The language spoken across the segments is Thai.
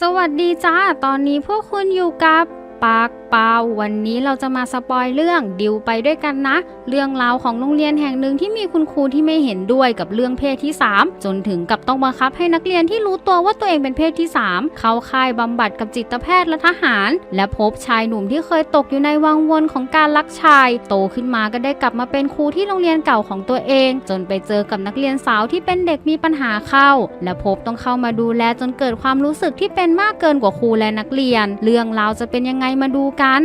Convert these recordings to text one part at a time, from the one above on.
สวัสดีจ้า ตอนนี้พวกคุณอยู่กับ ปากเปล่าวันนี้เราจะมาสปอยเรื่องดิวไปด้วยกันนะ เรื่องราวของโรงเรียนแห่งหนึ่งที่มีคุณครูที่ไม่เห็นด้วยกับเรื่องเพศที่ 3 จนถึงกับต้องบังคับให้นักเรียนที่รู้ตัวว่าตัวเองเป็นเพศที่ 3 เข้าค่ายบำบัดกับจิตแพทย์และทหาร และพบชายหนุ่มที่เคยตกอยู่ในวังวนของการลักชาย โตขึ้นมาก็ได้กลับมาเป็นครูที่โรงเรียนเก่าของตัวเอง จนไปเจอกับนักเรียนสาวที่เป็นเด็กมีปัญหาเข้า และพบต้องเข้ามาดูแลจนเกิดความรู้สึกที่เป็นมากเกินกว่าครูและนักเรียน เรื่องราวจะเป็นยังไงมาดูกัน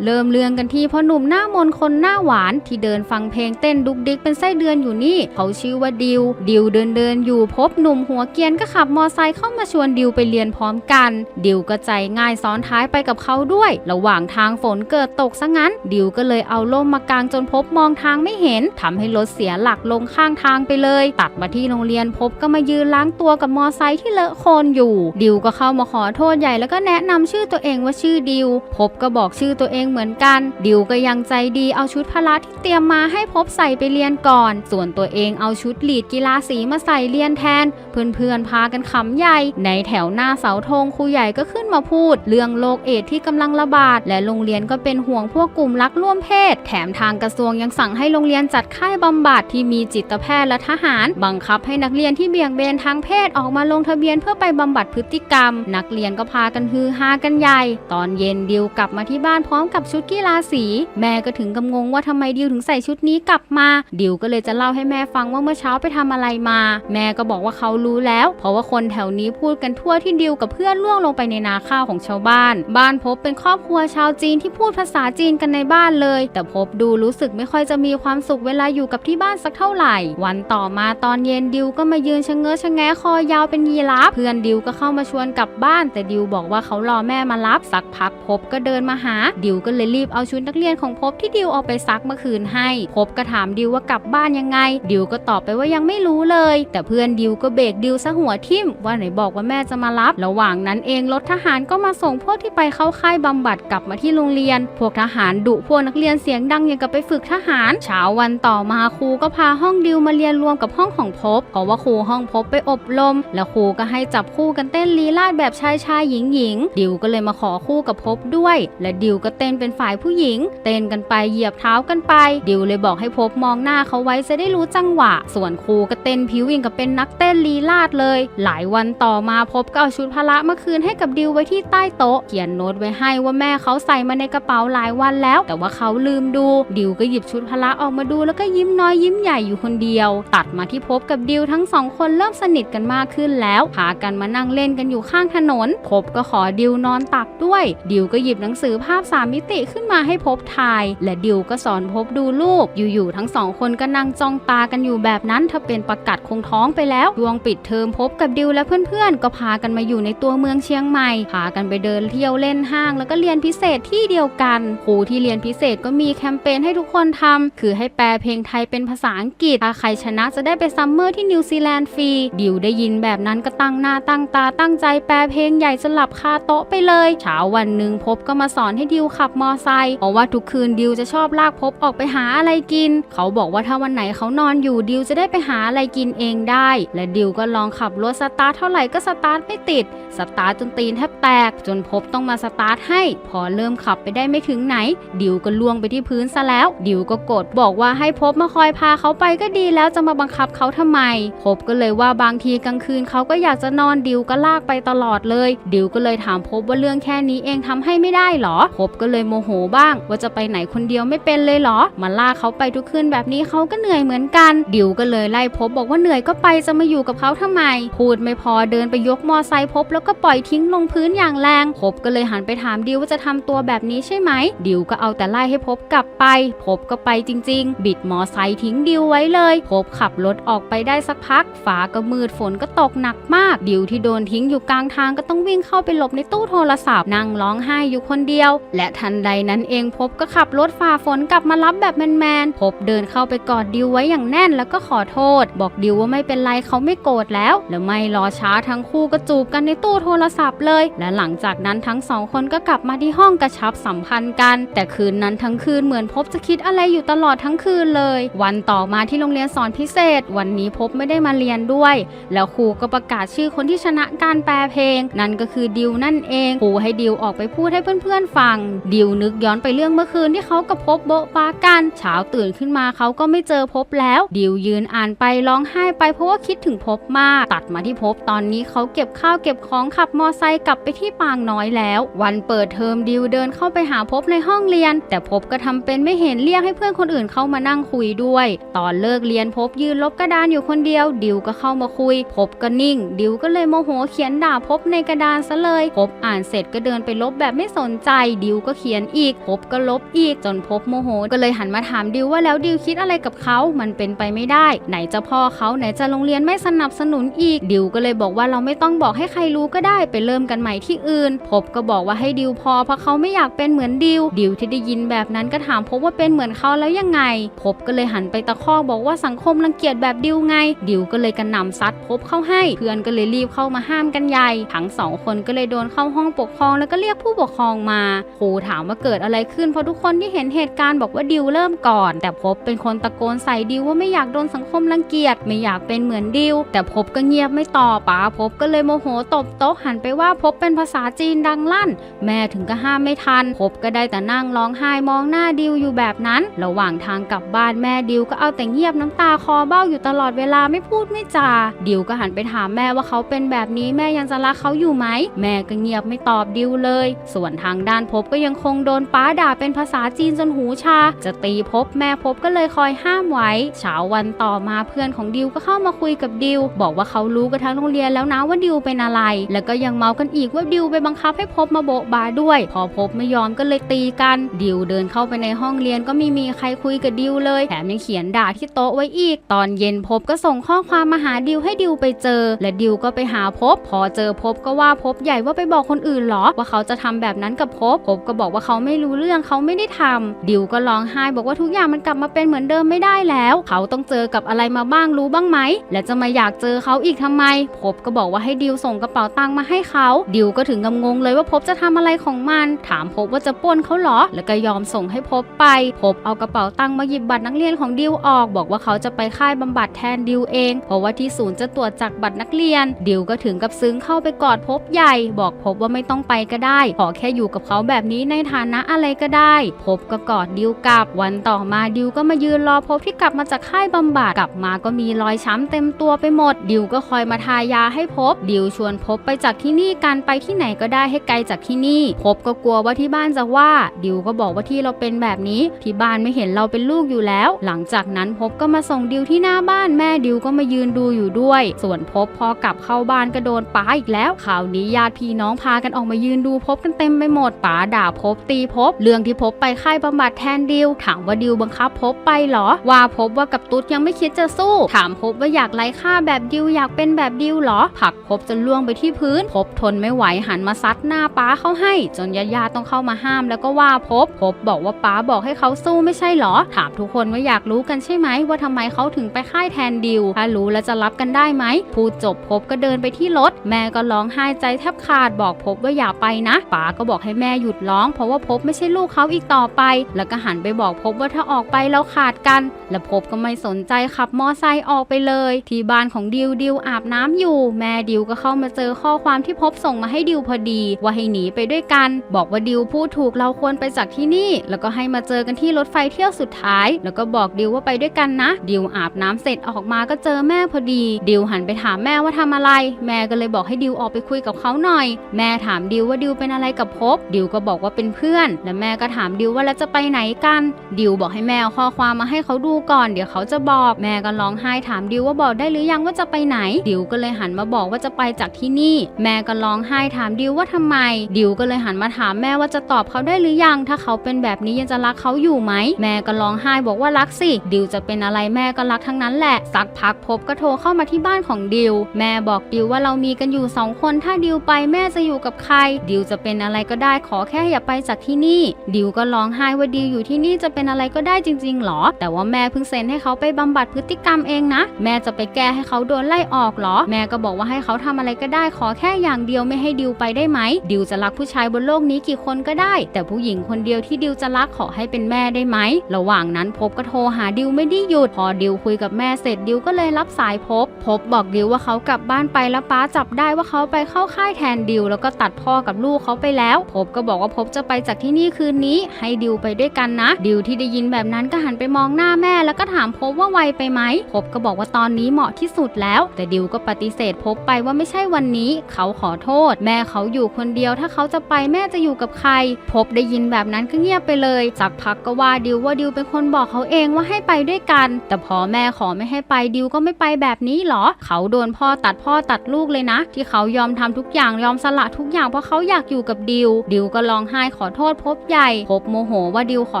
เริ่มเรื่องกันที่พ่อหนุ่มหน้ามนคนหน้าหวานที่เดินฟังเพลงเต้นดุกดิกเป็นไส้เดือนอยู่นี่ เขาชื่อว่าดิว ดิวเดินเดินอยู่พบหนุ่มหัวเกียนก็ขับมอไซค์เข้ามาชวนดิวไปเรียนพร้อมกัน ดิวก็ใจง่ายซ้อนท้ายไปกับเขาด้วย ระหว่างทางฝนเกิดตกซะงั้น ดิวก็เลยเอาล่มมากางจนพบมองทางไม่เห็นทำให้รถเสียหลักลงข้างทางไปเลย ตัดมาที่โรงเรียนพบก็มายืนล้างตัวกับมอไซค์ที่เลอะโคลนอยู่ ดิวก็เข้ามาขอโทษใหญ่แล้วก็แนะนำชื่อตัวเองว่าชื่อดิว พบก็บอกชื่อตัวเองเหมือนกัน ดิวก็ยังใจดีเอาชุดพละที่เตรียมมาให้พบใส่ไปเรียนก่อน ส่วนตัวเองเอาชุดหลีดกีฬาสีมาใส่เรียนแทน เพื่อนๆพากันขำใหญ่ ในแถวหน้าเสาธงครูใหญ่ก็ขึ้นมาพูด เรื่องโรคเอดที่กำลังระบาด และโรงเรียนก็เป็นห่วงพวกกลุ่มรักร่วมเพศ แถมทางกระทรวงยังสั่งให้โรงเรียนจัดค่ายบำบัดที่มีจิตแพทย์และทหาร บังคับให้นักเรียนที่เบี่ยงเบนทางเพศออกมาลงทะเบียนเพื่อไปบำบัดพฤติกรรม นักเรียนก็พากันฮือฮากันใหญ่ ตอนเย็นดิวกลับมาที่บ้านพร้อมกับชุดกีฬาสี แม่ก็ถึงกับงงว่าทำไมดิวถึงใส่ชุดนี้กลับมา ดิวก็เลยจะเล่าให้แม่ฟังว่าเมื่อเช้าไปทำอะไรมา แม่ก็บอกว่าเขารู้แล้ว เพราะว่าคนแถวนี้พูดกันทั่วที่ดิวกับเพื่อนล่วงลงไปในนาข้าวของชาวบ้าน บ้านพบเป็นครอบครัวชาวจีนที่พูดภาษาจีนกันในบ้านเลย แต่พบดูรู้สึกไม่ค่อยจะมีความสุขเวลาอยู่กับที่บ้านสักเท่าไหร่ วันต่อมาตอนเย็นดิวก็มายืนชะเง้อชะแงะคอยาวเป็นยีราฟเพื่อนดิวก็เข้ามาชวนกลับบ้าน แต่ดิวบอกว่าเขารอแม่มารับสักพักพบก็เดินมาหา ดิวก็เลยรีบเอาชุดนักเรียนของพบที่ดิวเอาไปซักเมื่อคืนให้ พบก็ถามดิวว่ากลับบ้านยังไง ดิวก็ตอบไปว่ายังไม่รู้เลย แต่เพื่อนดิวก็เบรกดิวซะหัวทิ่มว่าไหนบอกว่าแม่จะมารับ ระหว่างนั้นเองรถทหารก็มาส่งพวกที่ไปเข้าค่ายบำบัดกลับมาที่โรงเรียน พวกทหารดุพวกนักเรียนเสียงดังอย่างกับไปฝึกทหารเช้าวันต่อมาครูก็พาห้องดิวมาเรียนรวมกับห้องของพบเพราะว่าครูห้องพบไปอบรม แล้วครูก็ให้จับคู่กันเต้นลีลาดแบบชายชายหญิงหญิงดิวก็เลยมาขอคู่กับพบด้วย และดิวก็เต้นเป็นฝ่ายผู้หญิง เต้นกันไปเหยียบเท้ากันไป ดิวเลยบอกให้พบมองหน้าเขาไว้จะได้รู้จังหวะ ส่วนครูก็เต้นผิวยิ่งกับเป็นนักเต้นลีลาดเลย หลายวันต่อมาพบก็เอาชุดพละมาคืนให้กับดิวไว้ที่ใต้โต๊ะ เขียนโน้ตไว้ให้ว่าแม่เขาใส่มาในกระเป๋าหลายวันแล้ว แต่ว่าเขาลืมดู ดิวก็หยิบชุดพละออกมาดูแล้วก็ยิ้มน้อยยิ้มใหญ่อยู่คนเดียว ตัดมาที่พบกับดิวทั้งสองคนเริ่มสนิทกันมากขึ้นแล้วพากันมานั่งเล่นกันอยู่ข้างถนน พบก็ขอดิวนอนตักด้วย ดิวก็หยิบหนังสือภาพสามมิติขึ้นมาให้พบถ่าย และดิวก็สอนพบดูลูก อยู่ๆทั้งสองคนก็นั่งจ้องตากันอยู่แบบนั้นถ้าเป็นประกัดคงท้องไปแล้วดวงปิดเทอมพบกับดิวและเพื่อนๆ ก็พากันมาอยู่ในตัวเมืองเชียงใหม่พากันไปเดินเที่ยวเล่นห้าง แล้วก็เรียนพิเศษที่เดียวกันครูที่เรียนพิเศษก็มีแคมเปญให้ทุกคนทำคือให้แปลเพลงไทยเป็นภาษาอังกฤษถ้าใครชนะจะได้ไปซัมเมอร์ที่นิวซีแลนด์ฟรีดิวได้ยินแบบนั้นก็ตั้งหน้าตั้งตาตั้งใจแปลเพลงใหญ่สลับคาโต๊ะไปเลยเช้าวันหนึ่งพบก็มาสอนให้ดิวขับมอไซค์เพราะว่าทุกคืนดิวจะชอบลากพบออกไปหาอะไรกิน เขาบอกว่าถ้าวันไหนเขานอนอยู่ดิวจะได้ไปหาอะไรกินเองได้ และดิวก็ลองขับรถสตาร์ทเท่าไหร่ก็สตาร์ทไม่ติด สตาร์ทจนตีนแทบแตก จนพบต้องมาสตาร์ทให้ พอเริ่มขับไปได้ไม่ถึงไหน ดิวก็ล่วงไปที่พื้นซะแล้ว ดิวก็โกดบอกว่าให้พบมาคอยพาเขาไปก็ดีแล้วจะมาบังคับเขาทำไม พบก็เลยว่าบางทีกลางคืนเขาก็อยากจะนอนดิวก็ลากไปตลอดเลย ดิวก็เลยถามพบว่าเรื่องแค่นี้เองทำให้ไม่ได้หรอ พบก็เลยโมโหบ้าง ว่าจะไปไหนคนเดียวไม่เป็นเลยเหรอ มาลากเขาไปทุกคืนแบบนี้เขาก็เหนื่อยเหมือนกัน ดิวก็เลยไล่พบบอกว่าเหนื่อยก็ไปจะมาอยู่กับเขาทำไม พูดไม่พอเดินไปยกมอไซค์พบ แล้วก็ปล่อยทิ้งลงพื้นอย่างแรงพบก็เลยหันไปถามดิวว่าจะทำตัวแบบนี้ใช่ไหม ดิวก็เอาแต่ไล่ให้พบกลับไป พบก็ไปจริง ๆ บิดมอไซค์ทิ้งดิวไว้เลย พบขับรถออกไปได้สักพักฟ้าก็มืดฝนก็ตกหนักมาก ดิวที่โดนทิ้งอยู่กลางทางก็ต้องวิ่งเข้าไปหลบในตู้โทรศัพท์นั่งร้องไห้อยู่คนเดียว และทันนใดนั้นเองพบก็ขับรถฝ่าฝนกลับมารับแบบแมนๆพบเดินเข้าไปกอดดิวไว้อย่างแน่นแล้วก็ขอโทษ บอกดิวว่าไม่เป็นไรเขาไม่โกรธแล้ว แล้วไม่รอช้าทั้งคู่ก็จูบกันในตู้โทรศัพท์เลย และหลังจากนั้นทั้งสองคนก็กลับมาที่ห้องกระชับสัมพันธ์กัน แต่คืนนั้นทั้งคืนเหมือนพบจะคิดอะไรอยู่ตลอดทั้งคืนเลย วันต่อมาที่โรงเรียนสอนพิเศษ วันนี้พบไม่ได้มาเรียนด้วย แล้วครูก็ประกาศชื่อคนที่ชนะการแปลเพลง นั่นก็คือดิวนั่นเองครูให้ดิวออกไปพูดให้เพื่อนๆฟังดิววนึกย้อนไปเรื่องเมื่อคืนที่เขากับพบโบ๊ะปากันเช้าตื่นขึ้นมาเขาก็ไม่เจอพบแล้ว ดิวยืนอ่านไปร้องไห้ไปเพราะว่าคิดถึงพบมาก ตัดมาที่พบตอนนี้เขาเก็บข้าวเก็บของขับมอไซค์กลับไปที่ปางน้อยแล้ว วันเปิดเทอมดิวเดินเข้าไปหาพบในห้องเรียน แต่พบก็ทำเป็นไม่เห็นเรียกให้เพื่อนคนอื่นเข้ามานั่งคุยด้วย ตอนเลิกเรียนพบยืนลบกระดานอยู่คนเดียว ดิวก็เข้ามาคุย พบก็นิ่ง ดิวก็เลยโมโหเขียนด่าพบในกระดานซะเลย พบอ่านเสร็จก็เดินไปลบแบบไม่สนใจ ดิวก็เขียนอีกพบก็ลบอีกจนพบโมโห ก็เลยหันมาถามดิวว่าแล้วดิวคิดอะไรกับเขา มันเป็นไปไม่ได้ ไหนจะพ่อเขาไหนจะโรงเรียนไม่สนับสนุนอีก ดิวก็เลยบอกว่าเราไม่ต้องบอกให้ใครรู้ก็ได้ไปเริ่มกันใหม่ที่อื่น พบก็บอกว่าให้ดิวพอเพราะเขาไม่อยากเป็นเหมือนดิว ดิวที่ได้ยินแบบนั้นก็ถามพบว่าเป็นเหมือนเขาแล้วยังไง พบก็เลยหันไปตะคอกบอกว่าสังคมรังเกียจแบบดิวไง ดิวก็เลยกระหน่ำซัดพบเข้าให้ เพื่อนก็เลยรีบเข้ามาห้ามกันใหญ่ ทั้งสองคนก็เลยโดนเข้าห้องปกครองแล้วก็เรียกผู้ปกครองมาครูถามว่าเกิดอะไรขึ้นเพราะทุกคนที่เห็นเหตุการณ์บอกว่าดิวเริ่มก่อน แต่พบเป็นคนตะโกนใส่ดิวว่าไม่อยากโดนสังคมรังเกียจไม่อยากเป็นเหมือนดิว แต่พบก็เงียบไม่ตอบป๋าพบก็เลยโมโหตบโต๊ะหันไปว่าพบเป็นภาษาจีนดังลั่น แม่ถึงก็ห้ามไม่ทัน พบก็ได้แต่นั่งร้องไห้มองหน้าดิวอยู่แบบนั้น ระหว่างทางกลับบ้านแม่ดิวก็เอาแต่เงียบน้ำตาคอเบ้าอยู่ตลอดเวลาไม่พูดไม่จาดิวก็หันไปถามแม่ว่าเขาเป็นแบบนี้แม่ยังจะรักเขาอยู่ไหมแม่ก็เงียบไม่ตอบดิวเลย ส่วนทางด้านพบก็ยังคงโดนป้าด่าเป็นภาษาจีนจนหูชา จะตีพบแม่พบก็เลยคอยห้ามไว้เช้าวันต่อมาเพื่อนของดิวก็เข้ามาคุยกับดิว บอกว่าเขารู้กันทั้งโรงเรียนแล้วนะว่าดิวเป็นอะไร แล้วก็ยังเมากันอีกว่าดิวไปบังคับให้พบมาโบะบาด้วย พอพบไม่ยอมก็เลยตีกัน ดิวเดินเข้าไปในห้องเรียนก็ไม่มีใครคุยกับดิวเลย แถมยังเขียนด่าที่โต๊ะไว้อีก ตอนเย็นพบก็ส่งข้อความมาหาดิวให้ดิวไปเจอ และดิวก็ไปหาพบ พอเจอพบก็ว่าพบใหญ่ว่าไปบอกคนอื่นหรอว่าเขาจะทำแบบนั้นกับพบพบก็บอกว่าเขาไม่รู้เรื่องเขาไม่ได้ทำดิวก็ร้องไห้บอกว่าทุกอย่างมันกลับมาเป็นเหมือนเดิมไม่ได้แล้ว เขาต้องเจอกับอะไรมาบ้างรู้บ้างไหม และจะมาอยากเจอเขาอีกทำไม พบก็บอกว่าให้ดิวส่งกระเป๋าตังค์มาให้เขา ดิวก็ถึงกับงงเลยว่าพบจะทำอะไรของมัน ถามพบว่าจะป้นเขาเหรอ แล้วก็ยอมส่งให้พบไป พบเอากระเป๋าตังค์มาหยิบบัตรนักเรียนของดิวออก บอกว่าเขาจะไปค่ายบำบัดแทนดิวเอง เพราะว่าที่ศูนย์จะตรวจจากบัตรนักเรียน ดิวก็ถึงกับซึ้งเข้าไปกอดพบใหญ่ บอกพบว่าไม่ต้องไปก็ได้ ขอแค่อยู่กับเขาแบบนี้ในฐานะอะไรก็ได้ พบก็กอดดิวกลับ วันต่อมาดิวก็มายืนรอพบที่กลับมาจากค่ายบำบัดกลับมาก็มีรอยช้ำเต็มตัวไปหมด ดิวก็คอยมาทายาให้พบ ดิวชวนพบไปจากที่นี่กันไปที่ไหนก็ได้ให้ไกลจากที่นี่ พบก็กลัวว่าที่บ้านจะว่า ดิวก็บอกว่าที่เราเป็นแบบนี้ที่บ้านไม่เห็นเราเป็นลูกอยู่แล้ว หลังจากนั้นพบก็มาส่งดิวที่หน้าบ้านแม่ดิวก็มายืนดูอยู่ด้วย ส่วนพบพอกลับเข้าบ้านก็โดนป้าอีกแล้วข่าวนี้ญาติพี่น้องพากันออกมายืนดูพบกันเต็มไปหมดป้าด่าพบตีพบ เรื่องที่พบไปค่ายบำบัดแทนดิว ถามว่าดิวบังคับพบไปเหรอ ว่าพบว่ากับตุ๊ดยังไม่คิดจะสู้ ถามพบว่าอยากไล่ฆ่าแบบดิวอยากเป็นแบบดิวเหรอผลักพบจนล่วงไปที่พื้น พบทนไม่ไหวหันมาซัดหน้าป้าเขาให้ จนญาติๆต้องเข้ามาห้ามแล้วก็ว่าพบ พบบอกว่าป้าบอกให้เขาสู้ไม่ใช่เหรอ ถามทุกคนว่าอยากรู้กันใช่ไหมว่าทำไมเขาถึงไปค่ายแทนดิวถ้ารู้แล้วจะรับกันได้ไหมพูดจบพบก็เดินไปที่รถ แม่ก็ร้องไห้ใจแทบขาดบอกพบว่าอย่าไปนะป๋าก็บอกให้แม่หยุดร้องพราะว่าพบไม่ใช่ลูกเขาอีกต่อไป แล้วก็หันไปบอกพบว่าถ้าออกไปแล้วขาดกัน และพบก็ไม่สนใจขับมอไซค์ออกไปเลย ที่บ้านของดิวดิวอาบน้ำอยู่ แม่ดิวก็เข้ามาเจอข้อความที่พบส่งมาให้ดิวพอดี ว่าให้หนีไปด้วยกัน บอกว่าดิวพูดถูกเราควรไปจากที่นี่ แล้วก็ให้มาเจอกันที่รถไฟเที่ยวสุดท้าย แล้วก็บอกดิวว่าไปด้วยกันนะ ดิวอาบน้ำเสร็จออกมาก็เจอแม่พอดี ดิวหันไปถามแม่ว่าทำอะไร แม่ก็เลยบอกให้ดิวออกไปคุยกับเขาหน่อย แม่ถามดิวว่าดิวเป็นอะไรกับพบ ดิวก็บอกว่าเป็นเพื่อน และแม่ก็ถามดิวว่าแล้วจะไปไหนกัน ดิวบอกให้แม่เอาข้อความมาให้เขาดูก่อน เดี๋ยวเขาจะบอกแม่ก็ร้องไห้ถามดิวว่าบอกได้หรือยังว่าจะไปไหน ดิวก็เลยหันมาบอกว่าจะไปจากที่นี่ แม่ก็ร้องไห้ถามดิวว่าทำไม ดิวก็เลยหันมาถามแม่ว่าจะตอบเขาได้หรือยัง ถ้าเขาเป็นแบบนี้ยังจะรักเขาอยู่ไหม แม่ก็ร้องไห้บอกว่ารักสิ ดิวจะเป็นอะไรแม่ก็รักทั้งนั้นแหละ สักพักพบก็โทรเข้ามาที่บ้านของดิว แม่บอกดิวว่าเรามีกันอยู่สองคน ถ้าดิวไปแม่จะอยู่กับใคร ดิวจะเป็นอะไรก็ได้ขอแค่อย่าไปจากที่นี่ ดิวก็ร้องไห้ว่าดิวอยู่ที่นี่จะเป็นอะไรก็ได้จริงๆหรอ แต่ว่าแม่เพิ่งเซ็นให้เขาไปบำบัดพฤติกรรมเองนะ แม่จะไปแก้ให้เขาโดนไล่ออกหรอ แม่ก็บอกว่าให้เขาทำอะไรก็ได้ขอแค่อย่างเดียวไม่ให้ดิวไปได้ไหม ดิวจะรักผู้ชายบนโลกนี้กี่คนก็ได้ แต่ผู้หญิงคนเดียวที่ดิวจะรักขอให้เป็นแม่ได้ไหม ระหว่างนั้นพบก็โทรหาดิวไม่ได้หยุด พอดิวคุยกับแม่เสร็จดิวก็เลยรับสายพบ พบบอกดิวว่าเขากลับบ้านไปแล้วป้าจับได้ว่าเขาไปเข้าค่ายแทนดิวแล้วก็ตัดพ่อกับลูกเขาไปแล้ว พบก็บอกว่าพบจะไปไปจากที่นี่คืนนี้ ให้ดิวไปด้วยกันนะ ดิวที่ได้ยินแบบนั้นก็หันไปมองหน้าแม่ แล้วก็ถามพบว่าไวไปไหมพบก็บอกว่าตอนนี้เหมาะที่สุดแล้ว แต่ดิวก็ปฏิเสธพบไปว่าไม่ใช่วันนี้ เขาขอโทษ แม่เขาอยู่คนเดียวถ้าเขาจะไปแม่จะอยู่กับใคร พบได้ยินแบบนั้นก็เงียบไปเลยสักพักก็ว่าดิวว่าดิวเป็นคนบอกเขาเองว่าให้ไปด้วยกัน แต่พอแม่ขอไม่ให้ไปดิวก็ไม่ไปแบบนี้หรอ เขาโดนพ่อตัดพ่อตัดลูกเลยนะ ที่เขายอมทำทุกอย่างยอมสละทุกอย่างเพราะเขาอยากอยู่กับดิวดิวก็ร้องไห้ขออโทษพบใหญ่ พบโมโหว่าดิวขอ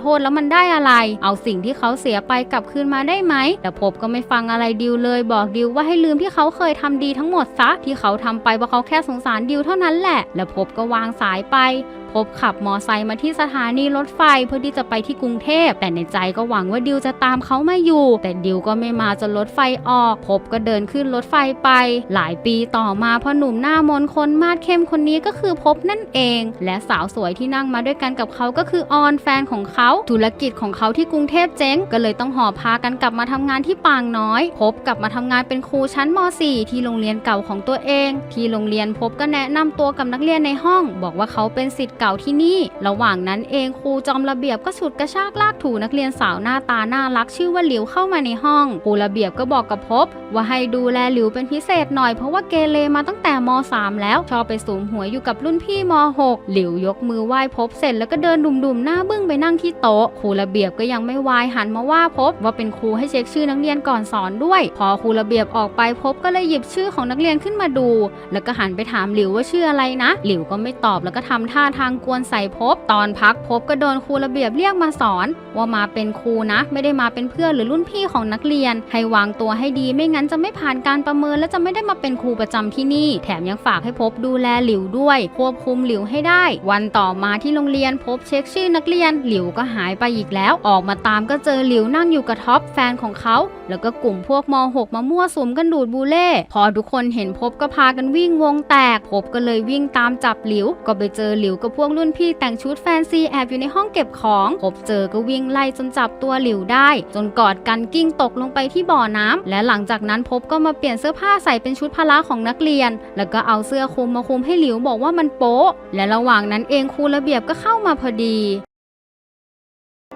โทษแล้วมันได้อะไร เอาสิ่งที่เขาเสียไปกลับคืนมาได้ไหม แต่พบก็ไม่ฟังอะไรดิวเลย บอกดิวว่าให้ลืมที่เขาเคยทำดีทั้งหมดซะ ที่เขาทำไปเพราะเขาแค่สงสารดิวเท่านั้นแหละ แล้วพบก็วางสายไป พบขับมอไซค์มาที่สถานีรถไฟเพื่อที่จะไปที่กรุงเทพ แต่ในใจก็หวังว่าดิวจะตามเขามาอยู่ แต่ดิวก็ไม่มาจนรถไฟออก พบก็เดินขึ้นรถไฟไป หลายปีต่อมาพอหนุ่มหน้ามนคนมาดเข้มคนนี้ก็คือพบนั่นเอง และสาวสวยที่นั่งมาด้วยกันกับเขาก็คือออนแฟนของเขาธุรกิจของเขาที่กรุงเทพเจ๊งก็เลยต้องหอบพากันกลับมาทำงานที่ปางน้อย พบกลับมาทำงานเป็นครูชั้นม .4 ที่โรงเรียนเก่าของตัวเอง ที่โรงเรียนพบก็แนะนำตัวกับนักเรียนในห้อง บอกว่าเขาเป็นศิษย์เก่าที่นี่ ระหว่างนั้นเองครูจอมระเบียบก็ฉุดกระชากลากถูนักเรียนสาวหน้าตาน่ารักชื่อว่าหลิวเข้ามาในห้องครูระเบียบก็บอกกับพบ ว่าให้ดูแลหลิวเป็นพิเศษหน่อยเพราะว่าเกเรมาตั้งแต่ม .3 แล้วชอบไปสูมหัวอยู่กับรุ่นพี่ม .6 หลิวยกมือไหว้พบเสร็จแล้วก็เดินดุ่มๆหน้าบึ้งไปนั่งที่โต๊ะครูระเบียบก็ยังไม่วายหันมาว่าพบว่าเป็นครูให้เช็คชื่อนักเรียนก่อนสอนด้วย พอครูระเบียบออกไปพบก็เลยหยิบชื่อของนักเรียนขึ้นมาดู แล้วก็หันไปถามหลิวว่าชื่ออะไรนะ หลิวก็ไม่ตอบแล้วก็ทำท่าทางกวนใส่พบ ตอนพักพบก็โดนครูระเบียบเรียกมาสอน ว่ามาเป็นครูนะ ไม่ได้มาเป็นเพื่อนหรือรุ่นพี่ของนักเรียน ให้วางตัวให้ดีไม่งั้นจะไม่ผ่านการประเมินและจะไม่ได้มาเป็นครูประจำที่นี่ แถมยังฝากให้พบดูแลหลิวด้วย ควบคุมหลิวให้ได้ วันต่อมาที่โรงเรียนพบเช็คชื่อนักเรียน หลิวก็หายไปอีกแล้ว ออกมาตามก็เจอหลิวนั่งอยู่กับท็อปแฟนของเขา แล้วก็กลุ่มพวกม .6 มามั่วสุมกันดูดบูเล่พอทุกคนเห็นพบก็พากันวิ่งวงแตกพบก็เลยวิ่งตามจับหลิวก็ไปเจอหลิวกับพวกรุ่นพี่แต่งชุดแฟนซีแอบอยู่ในห้องเก็บของพบเจอก็วิ่งไล่จนจับตัวหลิวได้ จนกอดกันกิ้งตกลงไปที่บ่อน้ำและหลังจากนั้นพบก็มาเปลี่ยนเสื้อผ้าใส่เป็นชุดพละของนักเรียน แล้วก็เอาเสื้อคลุมมาคลุมให้หลิวบอกว่ามันโป๊ะ และระหว่างนั้นเองครูระเบียบก็เข้ามาพอดี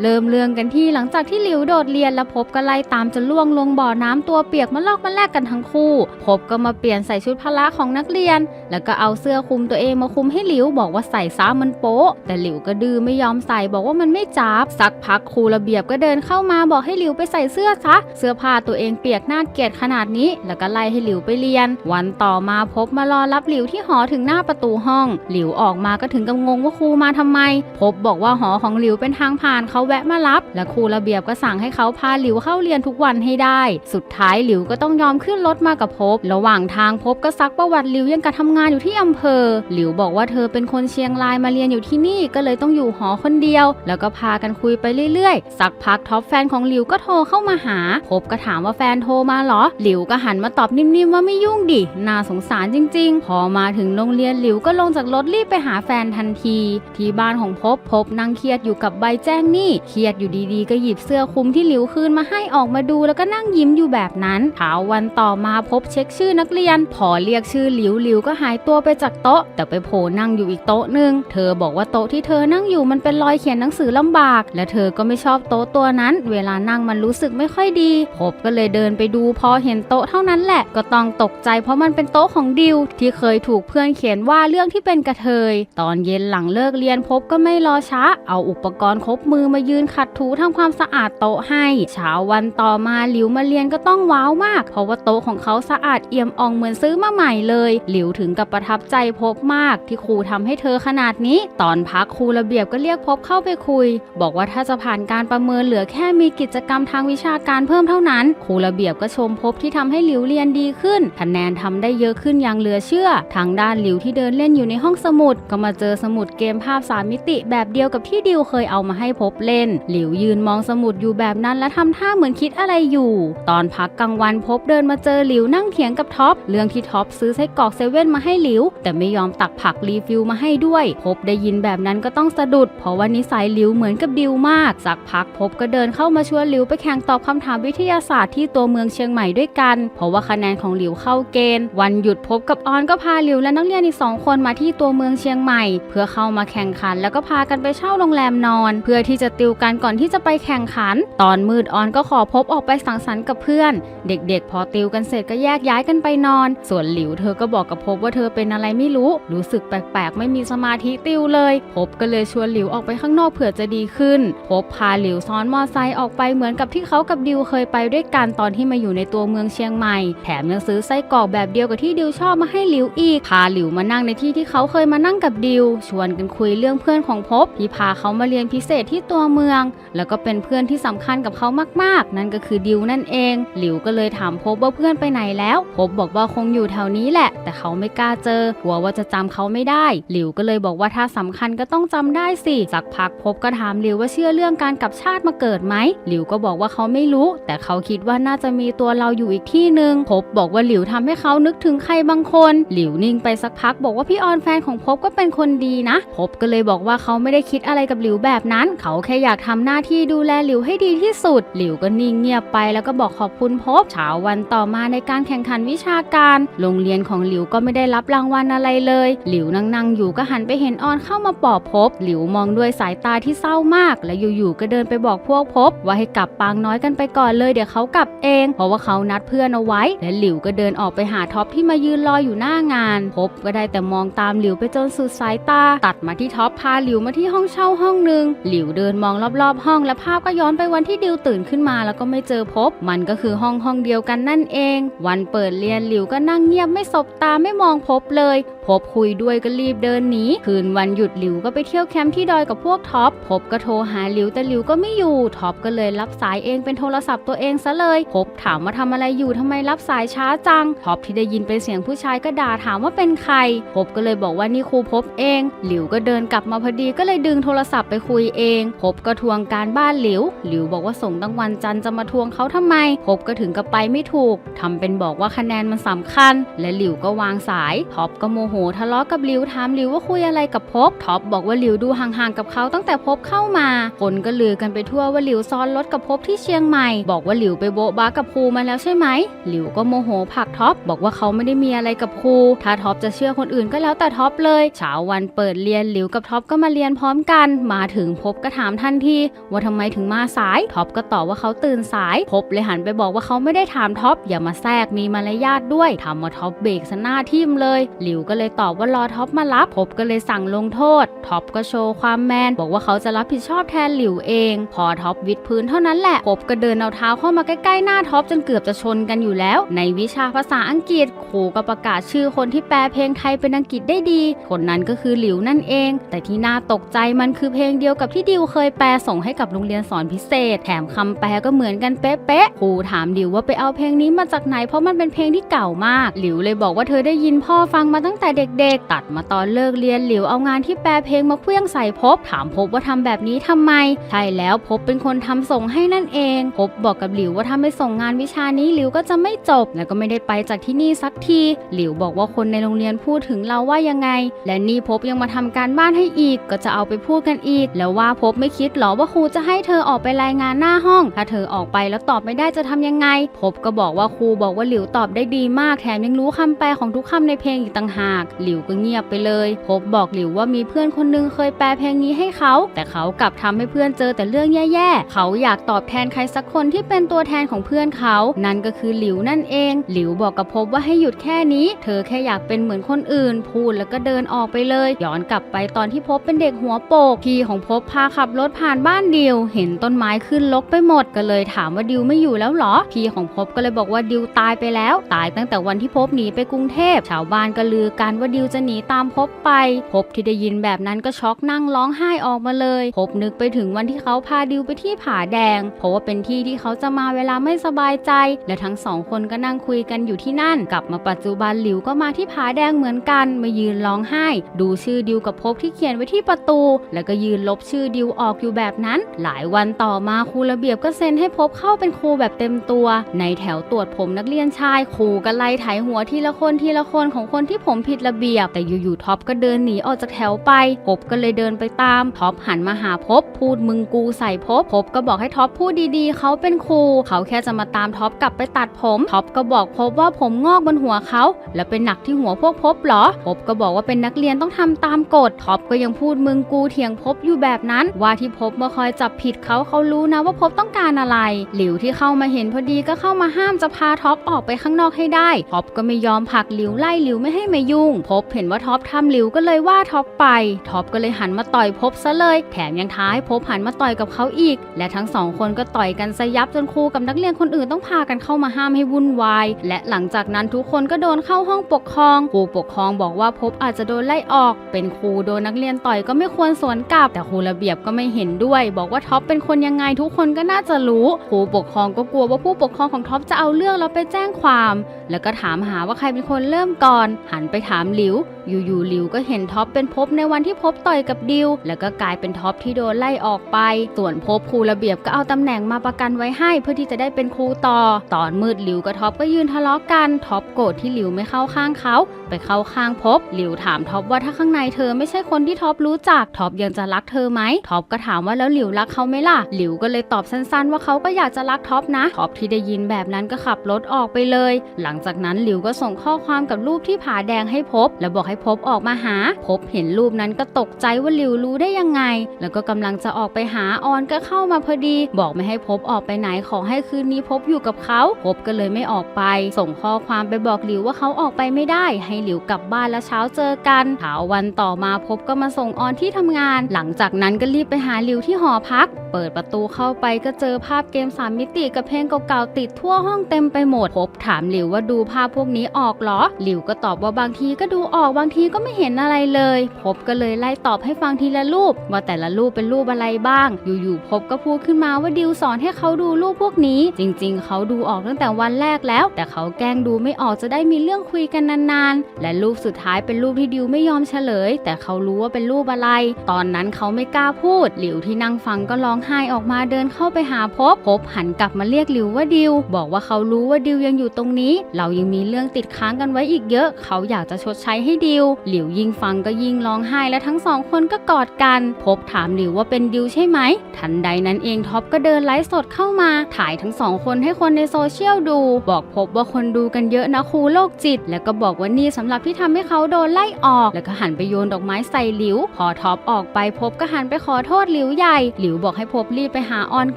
เริ่มเรื่องกันที่หลังจากที่หลิวโดดเรียนแล้วพบก็ไล่ตามจนล่วงลงบ่อน้ำตัวเปียกมาลอกมาแลกกันทั้งคู่ พบก็มาเปลี่ยนใส่ชุดพละของนักเรียน แล้วก็เอาเสื้อคลุมตัวเองมาคลุมให้หลิวบอกว่าใส่ซ้ามันโป๊ะ แต่หลิวก็ดื้อไม่ยอมใส่บอกว่ามันไม่จับสักพักครูระเบียบก็เดินเข้ามาบอกให้หลิวไปใส่เสื้อซะเสื้อผ้าตัวเองเปียกหน่าเกลียดขนาดนี้ แล้วก็ไล่ให้หลิวไปเรียน วันต่อมาพบมารอรับหลิวที่หอถึงหน้าประตูห้อง หลิวออกมาก็ถึงกับงงว่าครูมาทำไม พบบอกว่าหอของหลิวเป็นทางผ่านเขาแวะมารับ และครูระเบียบก็สั่งให้เขาพาหลิวเข้าเรียนทุกวันให้ได้ สุดท้ายหลิวก็ต้องยอมขึ้นรถมากับพบ ระหว่างทางพบก็ซักประวัติหลิวยังกะทำงานอยู่ที่อำเภอ หลิวบอกว่าเธอเป็นคนเชียงรายมาเรียนอยู่ที่นี่ก็เลยต้องอยู่หอคนเดียว แล้วก็พากันคุยไปเรื่อยๆ สักพักท็อปแฟนของหลิวก็โทรเข้ามาหา พบก็ถามว่าแฟนโทรมาเหรอ หลิวก็หันมาตอบนิ่มๆว่าไม่ยุ่งดิ น่าสงสารจริง ๆ พอมาถึงโรงเรียนหลิวก็ลงจากรถรีบไปหาแฟนทันที ที่บ้านของพบพบนั่งเครียดอยู่กับใบแจ้งหนี้เครียดอยู่ดีๆ ก็หยิบเสื้อคลุมที่หลิวคืนมาให้ออกมาดูแล้วก็นั่งยิ้มอยู่แบบนั้นเช้าวันต่อมาพบเช็คชื่อนักเรียน พอเรียกชื่อหลิวหลิวก็หายตัวไปจากโต๊ะ แต่ไปโผล่นั่งอยู่อีกโต๊ะหนึ่งเธอบอกว่าโต๊ะที่เธอนั่งอยู่มันเป็นรอยเขียนหนังสือลำบาก และเธอก็ไม่ชอบโต๊ะตัวนั้น เวลานั่งมันรู้สึกไม่ค่อยดีพบก็เลยเดินไปดูพอเห็นโต๊ะเท่านั้นแหละก็ต้องตกใจ เพราะมันเป็นโต๊ะของดิวที่เคยถูกเพื่อนเขียนว่าเรื่องที่เป็นกระเทย ตอนเย็นหลังเลิกเรียนพบก็ไม่รอช้า เอาอุปกรณ์ครบมือมายืนขัดถูทำความสะอาดโต๊ะให้เช้าวันต่อมาหลิวมาเรียนก็ต้องว้าวมาก เพราะว่าโต๊ะของเขาสะอาดเอี่ยมอ่องเหมือนซื้อมาใหม่เลย หลิวถึงกับประทับใจพบมากที่ครูทำให้เธอขนาดนี้ ตอนพักครูระเบียบก็เรียกพบเข้าไปคุย บอกว่าถ้าจะผ่านการประเมินเหลือแค่มีกิจกรรมทางวิชาการเพิ่มเท่านั้น ครูระเบียบก็ชมพบที่ทำให้หลิวเรียนดีขึ้น คะแนนทำได้เยอะขึ้นอย่างเหลือเชื่อ ทางด้านหลิวที่เดินเล่นอยู่ในห้องสมุด ก็มาเจอสมุดเกมภาพสามมิติแบบเดียวกับที่ดิวเคยเอามาให้พบเล่นหลิวยืนมองสมุดอยู่แบบนั้นและทำท่าเหมือนคิดอะไรอยู่ ตอนพักกลางวันพบเดินมาเจอหลิวนั่งเถียงกับท็อป เรื่องที่ท็อปซื้อไส้กรอกเซเว่นมาให้หลิว แต่ไม่ยอมตักผักรีฟิลมาให้ด้วย พบได้ยินแบบนั้นก็ต้องสะดุด เพราะว่านิสัยหลิวเหมือนกับดิวมาก สักพักพบก็เดินเข้ามาชวนหลิวไปแข่งตอบคำถามวิทยาศาสตร์ที่ตัวเมืองเชียงใหม่ด้วยกัน เพราะว่าคะแนนของหลิวเข้าเกณฑ์ วันหยุดพบกับออนก็พาหลิวและนักเรียนอีกสองคนมาที่ตัวเมืองเชียงใหม่ เพื่อเข้ามาแข่งขัน แล้วก็พากันไปเช่าโรงแรมนอน เพื่อที่จะติวกันก่อนที่จะไปแข่งขัน ตอนมืดออนก็ขอพบออกไปสังสรรค์กับเพื่อน เด็กๆ พอติวกันเสร็จก็แยกย้ายกันไปนอน ส่วนหลิวเธอก็บอกกับพบว่าเธอเป็นอะไรไม่รู้ รู้สึกแปลกๆ ไม่มีสมาธิติวเลย พบก็เลยชวนหลิวออกไปข้างนอกเผื่อจะดีขึ้น พบพาหลิวซ้อนมอไซค์ออกไปเหมือนกับที่เขากับดิวเคยไปด้วยกันตอนที่มาอยู่ในตัวเมืองเชียงใหม่ แถมยังซื้อไส้กรอกแบบเดียวกับที่ดิวชอบมาให้หลิวอีก พาหลิวมานั่งในที่ที่เขาเคยมานั่งกับดิว ชวนกันคุยเรื่องเพื่อนของพบที่พาเขามาเรียนพิเศษที่ตัวเมือง แล้วก็เป็นเพื่อนที่สำคัญกับเขามากๆ นั่นก็คือดิวนั่นเอง หลิวก็เลยถามพบว่าเพื่อนไปไหนแล้วพบบอกว่าคงอยู่แถวนี้แหละ แต่เขาไม่กล้าเจอกลัวว่าจะจำเขาไม่ได้ หลิวก็เลยบอกว่าถ้าสำคัญก็ต้องจำได้สิสักพักพบก็ถามหลิวว่าเชื่อเรื่องการกลับชาติมาเกิดไหมหลิวก็บอกว่าเขาไม่รู้ แต่เขาคิดว่าน่าจะมีตัวเราอยู่อีกที่หนึ่งพบบอกว่าหลิวทำให้เขานึกถึงใครบางคน หลิวนิ่งไปสักพักบอกว่าพี่ออนแฟนของพบก็เป็นคนดีนะพบก็เลยบอกว่าเขาไม่ได้คิดอะไรกับหลิวแบบนั้น เขาแค่อยากทำหน้าที่ดูแลหลิวให้ดีที่สุด หลิวก็นิ่งเงียบไปแล้วก็บอกขอบคุณพบเช้าวันต่อมาในการแข่งขันวิชาการ โรงเรียนของหลิวก็ไม่ได้รับรางวัลอะไรเลย หลิวนั่งๆอยู่ก็หันไปเห็นออนเข้ามาปอบพบ หลิวมองด้วยสายตาที่เศร้ามาก และอยู่ๆก็เดินไปบอกพวกพบ ว่าให้กลับปางน้อยกันไปก่อนเลยเดี๋ยวเขากลับเอง เพราะว่าเขานัดเพื่อนเอาไว้ และหลิวก็เดินออกไปหาท็อปที่มายืนรออยู่หน้างาน พบก็ได้แต่มองตามหลิวไปจนสุดสายตา ตัดมาที่ท็อปพาหลิวมาที่ห้องเช่าห้องหนึ่งหลิวเดินมองรอบๆ ห้องและภาพก็ย้อนไปวันที่ดิวตื่นขึ้นมาแล้วก็ไม่เจอพบ มันก็คือห้องห้องเดียวกันนั่นเอง วันเปิดเรียนหลิวก็นั่งเงียบไม่สบตาไม่มองพบเลย พบคุยด้วยก็รีบเดินหนีคืนวันหยุดหลิวก็ไปเที่ยวแคมป์ที่ดอยกับพวกท็อปพบก็โทรหาหลิวแต่หลิวก็ไม่อยู่ท็อปก็เลยรับสายเองเป็นโทรศัพท์ตัวเองซะเลยพบถามว่าทำอะไรอยู่ทำไมรับสายช้าจังท็อปที่ได้ยินเป็นเสียงผู้ชายก็ด่าถามว่าเป็นใครพบก็เลยบอกว่านี่ครูพบเอง หลิวก็เดินกลับมาพอดีก็เลยดึงโทรศัพท์ไปคุยเองพบก็ทวงการบ้านหลิว หลิวบอกว่าส่งตั้งวันจันทร์จะมาทวงเขาทำไมพบก็ถึงกับไปไม่ถูกทำเป็นบอกว่าคะแนนมันสำคัญ และหลิวก็วางสายท็อปก็โมโหทะเลาะกับหลิวถามหลิวว่าคุยอะไรกับพบท็อปบอกว่าหลิวดูห่างๆกับเขาตั้งแต่พบเข้ามา คนก็ลือกันไปทั่วว่าหลิวซ้อนรถกับพบที่เชียงใหม่ บอกว่าหลิวไปโบ๊ะบ้ากับครูมาแล้วใช่ไหม หลิวก็โมโหผลักท็อปบอกว่าเขาไม่ได้มีอะไรกับครู ถ้าท็อปจะเชื่อคนอื่นก็แล้วแต่ท็อปเลยเช้าวันเปิดเรียนหลิวกับท็อปก็มาเรียนพร้อมกัน มาถึงพบก็ถามทันทีว่าทำไมถึงมาสายท็อปก็ตอบว่าเขาตื่นสายพบเลยหันไปบอกว่าเขาไม่ได้ถามท็อปอย่ามาแทรกมีมารยาทด้วยทำมาท็อปเบรกซะหน้าทิมเลยหลิวก็เลยตอบว่ารอท็อปมารับพบก็เลยสั่งลงโทษท็อปก็โชว์ความแมนบอกว่าเขาจะรับผิดชอบแทนหลิวเอง พอท็อปวิดพื้นเท่านั้นแหละพบก็เดินเอาเท้าเข้ามาใกล้ๆหน้าท็อปจนเกือบจะชนกันอยู่แล้ว ในวิชาภาษาอังกฤษครูก็ประกาศชื่อคนที่แปลเพลงไทยเป็นอังกฤษได้ดี คนนั้นก็คือหลิวนั่นเอง แต่ที่น่าตกใจมันคือเพลงเดียวกับที่ดิวเคยแปลส่งให้กับโรงเรียนสอนพิเศษ แถมคำแปลก็เหมือนกันเป๊ะๆครูถามหลิวว่าไปเอาเพลงนี้มาจากไหนเพราะมันเป็นเพลงที่เก่ามาก หลิวเลยบอกว่าเธอได้ยินพ่อฟังมาตั้งแต่เด็กๆ ตัดมาตอนเลิกเรียนหลิวเอางานที่แปลเพลงมาเคลื่องใส่พบ ถามพบว่าทำแบบนี้ทำไม ใช่แล้วพบเป็นคนทำส่งให้นั่นเอง พบบอกกับหลิวว่าถ้าไม่ส่งงานวิชานี้หลิวก็จะไม่จบ แล้วก็ไม่ได้ไปจากที่นี่สักที หลิวบอกว่าคนในโรงเรียนพูดถึงเราว่ายังไง และนี่พบยังมาทำการบ้านให้อีก ก็จะเอาไปพูดกันอีก แล้วว่าพบไม่คิดหรอว่าครูจะให้เธอออกไปรายงานหน้าห้อง ถ้าเธอออกไปแล้วตอบไม่ได้จะทำยังไง พบก็บอกว่าครูบอกว่าหลิวตอบได้ดีมากแถมยังรู้คำแปลของทุกคำในเพลงอีกต่างหาก หลิวก็เงียบไปเลย พบบอกหลิวว่ามีเพื่อนคนนึงเคยแปลเพลงนี้ให้เขา แต่เขากลับทำให้เพื่อนเจอแต่เรื่องแย่ๆ เขาอยากตอบแทนใครสักคนที่เป็นตัวแทนของเพื่อนเขา นั่นก็คือหลิวนั่นเอง หลิวบอกกับพบว่าให้หยุดแค่นี้ เธอแค่อยากเป็นเหมือนคนอื่น พูดแล้วก็เดินออกไปเลย ย้อนกลับไปตอนที่พบเป็นเด็กหัวโปกพี่ของพบพาขับรถผ่านบ้านดิว เห็นต้นไม้ขึ้นลกไปหมดก็เลยถามว่าดิวไม่อยู่แล้วเหรอ พี่ของพบก็เลยบอกว่าดิวตายไปแล้ว ตายตั้งแต่วันที่พบหนีไปกรุงเทพชาวบ้านก็ลือกันว่าดิวจะหนีตามพบไป พบที่ได้ยินแบบนั้นก็ช็อกนั่งร้องไห้ออกมาเลย พบนึกไปถึงวันที่เขาพาดิวไปที่ผาแดง เพราะว่าเป็นที่ที่เขาจะมาเวลาไม่สบายใจ และทั้งสองคนก็นั่งคุยกันอยู่ที่นั่น กลับมาปัจจุบันหลิวก็มาที่ผาแดงเหมือนกันมายืนร้องไห้ ดูชื่อดิวกับพบที่เขียนไว้ที่ประตู แล้วก็ยืนลบชื่อดิวออกอยู่แบบนั้น หลายวันต่อมาครูระเบียบก็เซ็นให้พบเข้าเป็นครูแบบเต็มตัว ในแถวตรวจผมนักเรียนชายครูก็ไล่ไถหัวทีละคนทีละคนของคนที่ผมผิดระเบียบ แต่อยู่ๆท็อปก็เดินหนีออกจากแถวไปพบก็เลยเดินไปตามท็อปหันมาหาพบพูดมึงกูใส่พบพบก็บอกให้ท็อปพูดดีๆ เขาเป็นครู เขาแค่จะมาตามท็อปกลับไปตัดผมท็อปก็บอกพบว่าผมงอกบนหัวเขา แล้วเป็นหนักที่หัวพวกพบเหรอพบก็บอกว่าเป็นนักเรียนต้องทำตามกฎท็อปก็ยังพูดมึงกูเถียงพบอยู่แบบนั้นว่าที่พบมาคอยจับผิดเขาเขารู้นะว่าพบต้องการอะไร หลิวที่เข้ามาเห็นพอดีก็เข้ามาห้ามจะพาท็อปออกไปข้างนอกให้ได้ท็อปก็ไม่ยอมผลักหลิวไล่หลิวไม่ให้มายุ่ง พบเห็นว่าท็อปทำหลิวก็เลยว่าท็อปไปท็อปก็เลยหันมาต่อยพบซะเลย แถมยังท้าให้พบหันมาต่อยกับเขาอีก และทั้งสองคนก็ต่อยกันสยับจนครูกับนักเรียนคนอื่นต้องพากันเข้ามาห้ามให้วุ่นวาย และหลังจากนั้นทุกคนก็โดนเข้าห้องปกครองครูปกครองบอกว่าพบอาจจะโดนไล่ออก เป็นครูโดนนักเรียนต่อยก็ไม่ควรสวนกลับ แต่ครูระเบียบก็ไม่เห็นด้วย บอกว่าท็อปเป็นคนยังไงทุกคนก็น่าจะรู้ผู้ปกครองก็กลัวว่าผู้ปกครองของท็อปจะเอาเรื่องแล้วไปแจ้งความ แล้วก็ถามหาว่าใครเป็นคนเริ่มก่อน หันไปถามหลิวอยู่ๆหลิวก็เห็นท็อปเป็นพบในวันที่พบต่อยกับดิว แล้วก็กลายเป็นท็อปที่โดนไล่ออกไป ส่วนพบครูระเบียบก็เอาตำแหน่งมาประกันไว้ให้ เพื่อที่จะได้เป็นครูต่อ ตอนมืดหลิวกับท็อปก็ยืนทะเลาะกันท็อปโกรธที่หลิวไม่เข้าข้างเขา ไปเข้าข้างพบหลิวถามท็อปว่าถ้าข้างในเธอไม่ใช่คนที่ท็อปรู้จักท็อปยังจะรักเธอไหมท็อปก็ถามว่าแล้วหลิวรักเขาไหมล่ะหลิวก็เลยตอบสั้นๆ ว่าเขาก็อยากจะรักท็อปนะท็อปที่ได้ยินแบบนั้นก็ขับรถออกไปเลย หลังจากนั้นหลิวก็ส่งข้อความกับรูปที่ผาแดงให้พบ แล้วบอกให้พบออกมาหา พบเห็นรูปนั้นก็ตกใจว่าหลิวรู้ได้ยังไง แล้วก็กำลังจะออกไปหาออนก็เข้ามาพอดี บอกไม่ให้พบออกไปไหนขอให้คืนนี้พบอยู่กับเขาพบก็เลยไม่ออกไป ส่งข้อความไปบอกหลิวว่าเขาออกไปไม่ได้ ให้หลิวกลับบ้านแล้วเช้าเจอกันเช้าวันต่อมาพบก็มาส่งออนที่ทำงาน หลังจากนั้นก็รีบไปหาหลิวที่หอพัก เปิดประตูเข้าไปก็เจอภาพเกมสามมิติกับเพลงเก่าๆติดทั่วห้องเต็มไปหมดพบถามหลิวว่าดูภาพพวกนี้ออกเหรอหลิวก็ตอบว่าบางทีก็ดูออกบางางทีก็ไม่เห็นอะไรเลย พบก็เลยไล่ตอบให้ฟังทีละรูป ว่าแต่ละรูปเป็นรูปอะไรบ้าง อยู่ๆพบก็พูดขึ้นมาว่าดิวสอนให้เขาดูรูปพวกนี้ จริง ๆ เขาดูออกตั้งแต่วันแรกแล้ว แต่เขาแกล้งดูไม่ออกจะได้มีเรื่องคุยกันนานๆ และรูปสุดท้ายเป็นรูปที่ดิวไม่ยอมเฉลย แต่เขารู้ว่าเป็นรูปอะไร ตอนนั้นเขาไม่กล้าพูด หลิวที่นั่งฟังก็ร้องไห้ออกมาเดินเข้าไปหาพบ พบหันกลับมาเรียกหลิวว่าดิว บอกว่าเขารู้ว่าดิวยังอยู่ตรงนี้ เรายังมีเรื่องติดค้างกันไว้อีกเยอะ เขาอยากจะชดใช้ให้ดิวหลิวยิ่งฟังก็ยิ่งร้องไห้และทั้งสองคนก็กอดกัน พบถามหลิวว่าเป็นดิวใช่ไหม ทันใดนั้นเองท็อปก็เดินไลฟ์สดเข้ามา ถ่ายทั้งสองคนให้คนในโซเชียลดู บอกพบว่าคนดูกันเยอะนะครูโรคจิต แล้วก็บอกว่านี่สำหรับที่ทำให้เขาโดนไล่ออก แล้วก็หันไปโยนดอกไม้ใส่หลิว พอท็อปออกไปพบก็หันไปขอโทษหลิวใหญ่ หลิวบอกให้พบรีบไปหาออน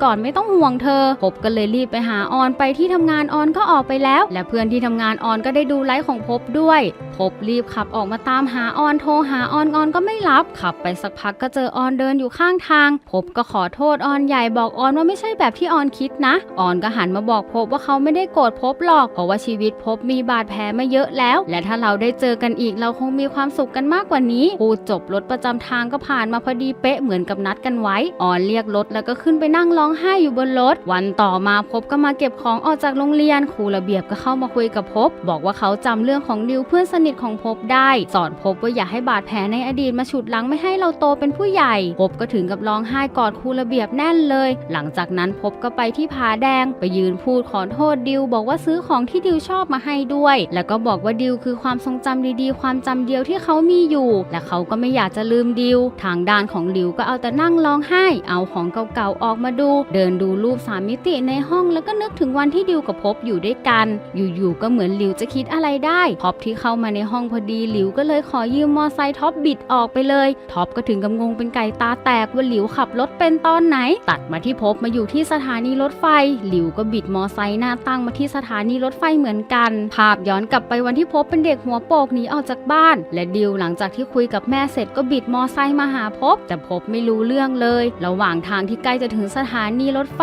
ก่อนไม่ต้องห่วงเธอ พบก็เลยรีบไปหาออนไปที่ทำงานออนก็ออกไปแล้ว และเพื่อนที่ทำงานออนก็ได้ดูไลฟ์ของพบด้วย พบรีบขับออกมาตามหาออนโทรหาออนออนก็ไม่รับ ขับไปสักพักก็เจอออนเดินอยู่ข้างทาง พบก็ขอโทษออนใหญ่บอกออนว่าไม่ใช่แบบที่ออนคิดนะ ออนก็หันมาบอกพบว่าเขาไม่ได้โกรธพบหรอก เพราะว่าชีวิตพบมีบาดแผลมาเยอะแล้ว และถ้าเราได้เจอกันอีกเราคงมีความสุขกันมากกว่านี้พูดจบรถประจำทางก็ผ่านมาพอดีเป๊ะเหมือนกับนัดกันไว้ ออนเรียกรถแล้วก็ขึ้นไปนั่งร้องไห้อยู่บนรถ วันต่อมาพบก็มาเก็บของออกจากโรงเรียนครูระเบียบก็เข้ามาคุยกับพบ บอกว่าเขาจำเรื่องของดิวเพื่อนสนิทของพบได้สอนพบว่าอย่าให้บาดแผลในอดีตมาฉุดลังไม่ให้เราโตเป็นผู้ใหญ่ พบก็ถึงกับร้องไห้กอดครูระเบียบแน่นเลย หลังจากนั้นพบก็ไปที่ผาแดง ไปยืนพูดขอโทษดิว บอกว่าซื้อของที่ดิวชอบมาให้ด้วย แล้วก็บอกว่าดิวคือความทรงจำดีๆ ความจำเดียวที่เขามีอยู่ และเขาก็ไม่อยากจะลืมดิว ทางด้านของดิวก็เอาแต่นั่งร้องไห้ เอาของเก่าๆออกมาดู เดินดูรูปสามมิติในห้องแล้วก็นึกถึงวันที่ดิวกับพบอยู่ด้วยกัน อยู่ๆก็เหมือนหลิวจะคิดอะไรได้ท็อปที่เข้ามาในห้องพอดีหลิวก็เลยขอยืมมอไซค์ท็อปบิดออกไปเลยท็อปก็ถึงกับงงเป็นไก่ตาแตกว่าหลิวขับรถเป็นตอนไหน ตัดมาที่พบมาอยู่ที่สถานีรถไฟ หลิวก็บิดมอไซค์หน้าตั้งมาที่สถานีรถไฟเหมือนกัน ภาพย้อนกลับไปวันที่พบเป็นเด็กหัวโปกหนีออกจากบ้าน และดิวหลังจากที่คุยกับแม่เสร็จก็บิดมอไซค์มาหาพบ แต่พบไม่รู้เรื่องเลย ระหว่างทางที่ใกล้จะถึงสถานีรถไฟ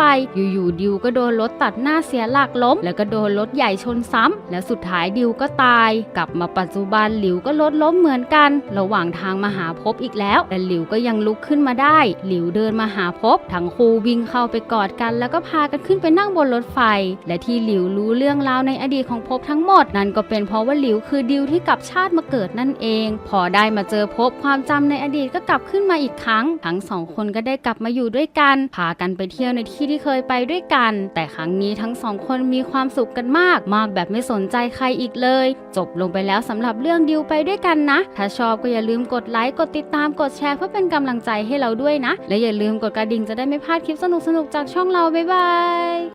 อยู่ๆดิวก็โดนรถตัดหน้าเสียหลักล้ม แล้วก็โดนรถใหญ่ชนซ้ำและสุดท้ายดิวก็ตาย กลับมาปัจจุบันหลิวก็รถล้มเหมือนกัน ระหว่างทางมาหาพบอีกแล้ว แต่หลิวก็ยังลุกขึ้นมาได้ หลิวเดินมาหาพบ ทั้งคู่วิ่งเข้าไปกอดกัน แล้วก็พากันขึ้นไปนั่งบนรถไฟ และที่หลิวรู้เรื่องราวในอดีตของพบทั้งหมด นั่นก็เป็นเพราะว่าหลิวคือดิวที่กลับชาติมาเกิดนั่นเอง พอได้มาเจอพบความจำในอดีตก็กลับขึ้นมาอีกครั้ง ทั้งสองคนก็ได้กลับมาอยู่ด้วยกัน พากันไปเที่ยวในที่ที่เคยไปด้วยกัน แต่ครั้งนี้ทั้งสองคนมีความสุขกันมาก มากแบบไม่สนใจใครอีกเลย จบลงไปแล้วสำหรับเรื่องดิวไปด้วยกันนะ ถ้าชอบก็อย่าลืมกดไลค์ กดติดตาม กดแชร์เพื่อเป็นกำลังใจให้เราด้วยนะ และอย่าลืมกดกระดิ่งจะได้ไม่พลาดคลิปสนุกๆจากช่องเรา บ๊ายบาย